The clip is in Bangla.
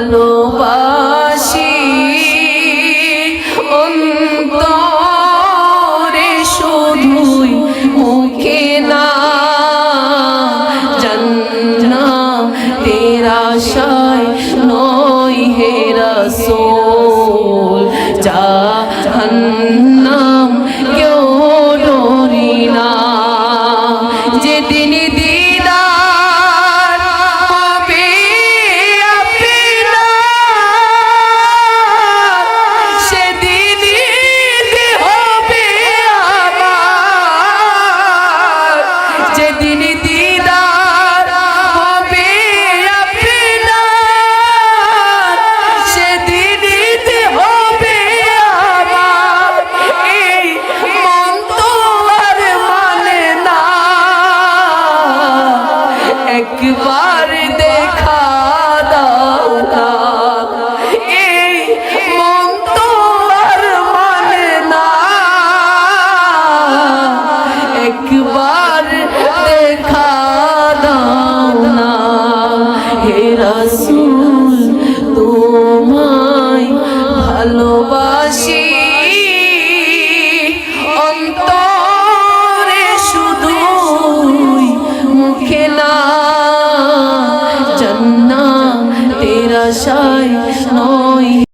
ভালোবাসি। অন্তরে শুধুই মুখে না জন্না তেরাশায় নয় হে রসোল। জাহান্নাম কেউ ডরি না। যেদিনই দিন একবার দেখা দাও না। এই মন তো আর মানে না। একবার দেখা দাও না। হে রাসূল, তোমায় ভালোবাসি। নয়